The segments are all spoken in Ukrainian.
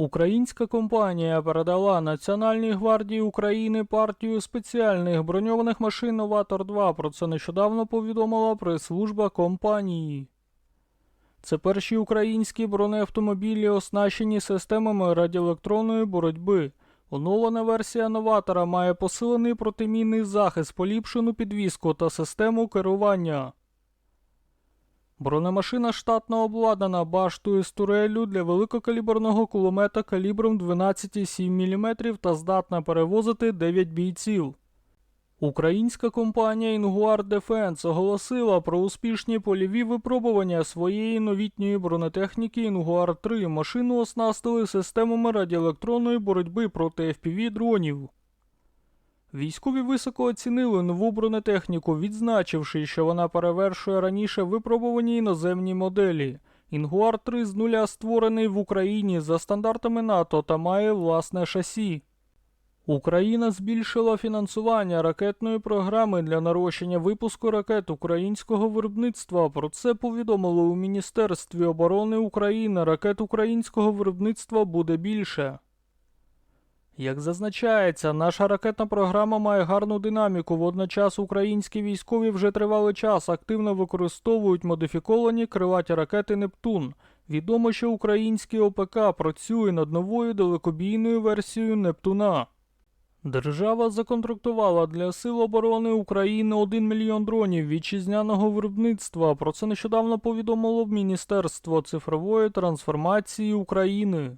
Українська компанія передала Національній гвардії України партію спеціальних броньованих машин Новатор 2. Про це нещодавно повідомила прес-служба компанії. Це перші українські бронеавтомобілі, оснащені системами радіоелектронної боротьби. Оновлена версія новатора має посилений протимінний захист, поліпшену підвіску та систему керування. Бронемашина штатно обладнана баштою з туреллю для великокаліберного кулемета калібром 12,7 мм та здатна перевозити 9 бійців. Українська компанія Inguard Defense оголосила про успішні польові випробування своєї новітньої бронетехніки Inguard 3. Машину оснастили системами радіоелектронної боротьби проти FPV дронів. Військові високо оцінили нову бронетехніку, відзначивши, що вона перевершує раніше випробувані іноземні моделі. Інгуар 3 з нуля створений в Україні за стандартами НАТО та має власне шасі. Україна збільшила фінансування ракетної програми для нарощення випуску ракет українського виробництва. Про це повідомили у Міністерстві оборони України. Ракет українського виробництва буде більше. Як зазначається, наша ракетна програма має гарну динаміку. Водночас українські військові вже тривалий час активно використовують модифіковані крилаті ракети Нептун. Відомо, що український ОПК працює над новою далекобійною версією Нептуна. Держава законтрактувала для Сил оборони України 1 мільйон дронів вітчизняного виробництва. Про це нещодавно повідомило Міністерство цифрової трансформації України.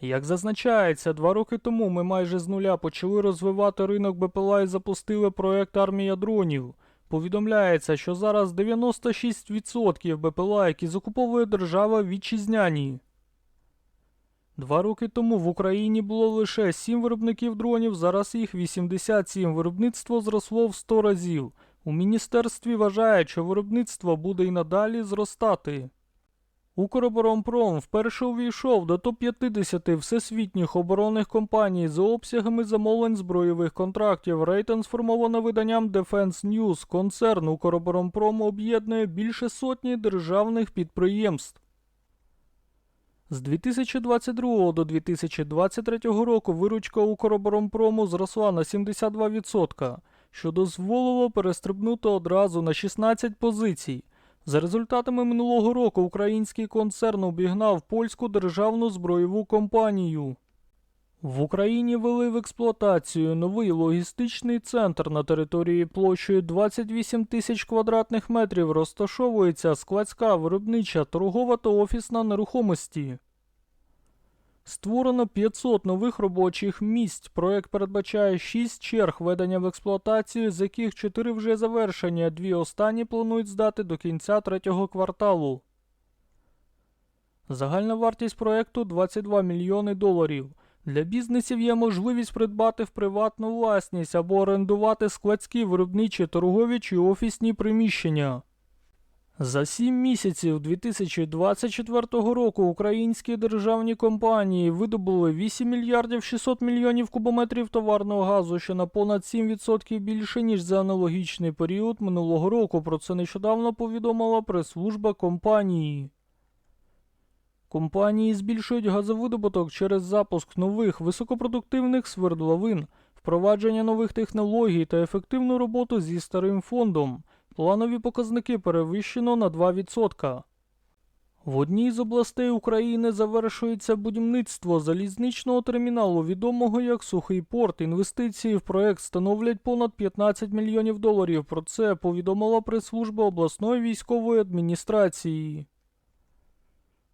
Як зазначається, два роки тому ми майже з нуля почали розвивати ринок БПЛА і запустили проект Армія дронів. Повідомляється, що зараз 96% БПЛА, які закуповує держава, вітчизняні. Два роки тому в Україні було лише 7 виробників дронів, зараз їх 87. Виробництво зросло в 100 разів. У міністерстві вважають, що виробництво буде і надалі зростати. Укроборонпром вперше увійшов до топ-50 всесвітніх оборонних компаній за обсягами замовлень збройових контрактів. Рейтинг сформовано виданням Defense News. Концерн Укроборонпром об'єднує більше сотні державних підприємств. З 2022 до 2023 року виручка Укроборонпрому зросла на 72%, що дозволило перестрибнути одразу на 16 позицій. За результатами минулого року український концерн обігнав польську державну збройову компанію. В Україні ввели в експлуатацію новий логістичний центр на території площею 28 тисяч квадратних метрів розташовується складська виробнича торгова та офісна нерухомості. Створено 500 нових робочих місць. Проект передбачає 6 черг ведення в експлуатацію, з яких 4 вже завершені, а дві останні планують здати до кінця третього кварталу. Загальна вартість проекту 22 мільйони доларів. Для бізнесів є можливість придбати в приватну власність або орендувати складські виробничі торгові чи офісні приміщення. За сім місяців 2024 року українські державні компанії видобули 8 мільярдів 600 мільйонів кубометрів товарного газу, що на понад 7% більше, ніж за аналогічний період минулого року. Про це нещодавно повідомила прес-служба компанії. Компанії збільшують газовидобуток через запуск нових високопродуктивних свердловин, впровадження нових технологій та ефективну роботу зі старим фондом. Планові показники перевищено на 2%. В одній з областей України завершується будівництво залізничного терміналу, відомого як Сухий порт. Інвестиції в проект становлять понад 15 мільйонів доларів. Про це повідомила прес-служба обласної військової адміністрації.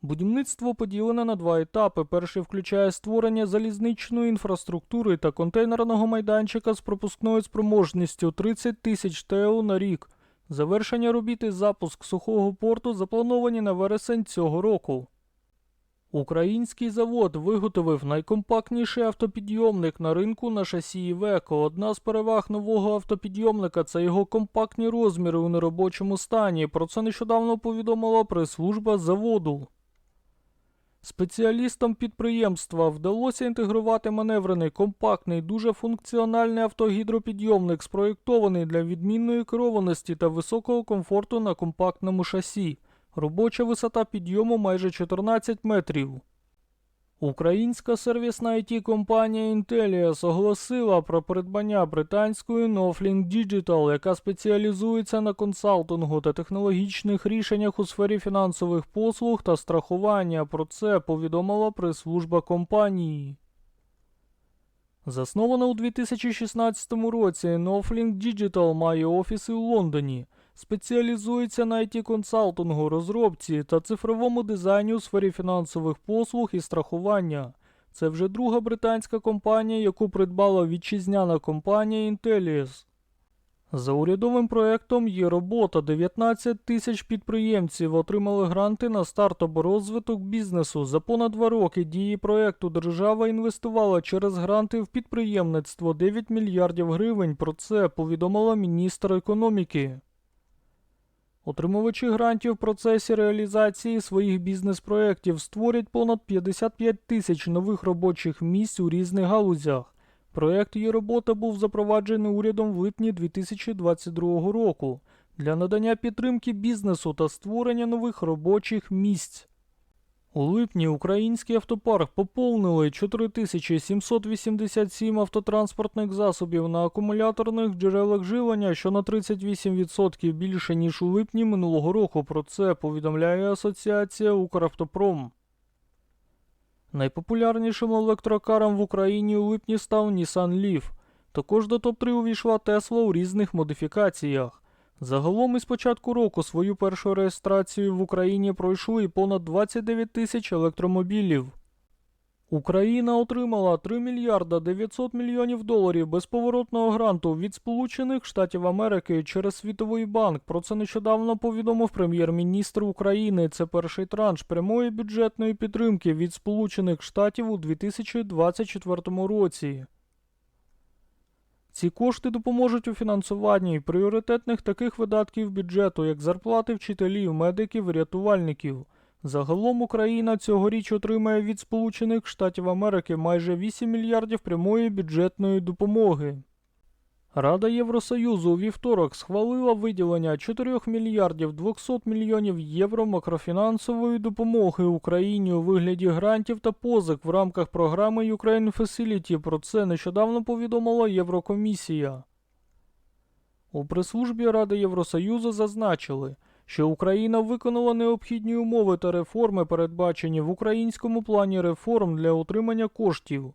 Будівництво поділене на два етапи. Перший включає створення залізничної інфраструктури та контейнерного майданчика з пропускною спроможністю 30 тисяч ТЕО на рік. Завершення робіт і запуск сухого порту заплановані на вересень цього року. Український завод виготовив найкомпактніший автопідйомник на ринку на шасі Івеко. Одна з переваг нового автопідйомника це його компактні розміри у неробочому стані. Про це нещодавно повідомила прес-служба заводу. Спеціалістам підприємства вдалося інтегрувати маневрений, компактний, дуже функціональний автогідропідйомник, спроєктований для відмінної керованості та високого комфорту на компактному шасі. Робоча висота підйому майже 14 метрів. Українська сервісна it компанія Intellias оголосила про придбання британської Northlink Digital, яка спеціалізується на консалтингу та технологічних рішеннях у сфері фінансових послуг та страхування. Про це повідомила прес-служба компанії. Заснована у 2016 році, Northlink Digital має офіси у Лондоні. Спеціалізується на it консалтингу, розробці та цифровому дизайні у сфері фінансових послуг і страхування. Це вже друга британська компанія, яку придбала вітчизняна компанія Intellias. За урядовим проектом є робота. 19 тисяч підприємців отримали гранти на старт або розвиток бізнесу. За понад два роки дії проекту держава інвестувала через гранти в підприємництво 9 мільярдів гривень. Про це повідомила міністр економіки. Отримувачі грантів в процесі реалізації своїх бізнес-проєктів створять понад 55 тисяч нових робочих місць у різних галузях. Проєкт її робота був запроваджений урядом в липні 2022 року для надання підтримки бізнесу та створення нових робочих місць. У липні український автопарк поповнили 4787 автотранспортних засобів на акумуляторних джерелах живлення, що на 38% більше, ніж у липні минулого року. Про це повідомляє Асоціація Укравтопром. Найпопулярнішим електрокаром в Україні у липні став Nissan Leaf. Також до топ-3 увійшла Tesla у різних модифікаціях. Загалом із початку року свою першу реєстрацію в Україні пройшли понад 29 тисяч електромобілів. Україна отримала 3 мільярда 900 мільйонів доларів безповоротного гранту від Сполучених Штатів Америки через Світовий банк. Про це нещодавно повідомив прем'єр-міністр України. Це перший транш прямої бюджетної підтримки від Сполучених Штатів у 2024 році. Ці кошти допоможуть у фінансуванні пріоритетних таких видатків бюджету, як зарплати вчителів, медиків, рятувальників. Загалом Україна цьогоріч отримає від Сполучених Штатів Америки майже 8 мільярдів прямої бюджетної допомоги. Рада Євросоюзу у вівторок схвалила виділення 4 мільярдів 200 мільйонів євро макрофінансової допомоги Україні у вигляді грантів та позик в рамках програми Ukraine Facility. Про це нещодавно повідомила Єврокомісія. У прес-службі Ради Євросоюзу зазначили, що Україна виконала необхідні умови та реформи, передбачені в українському плані реформ для отримання коштів.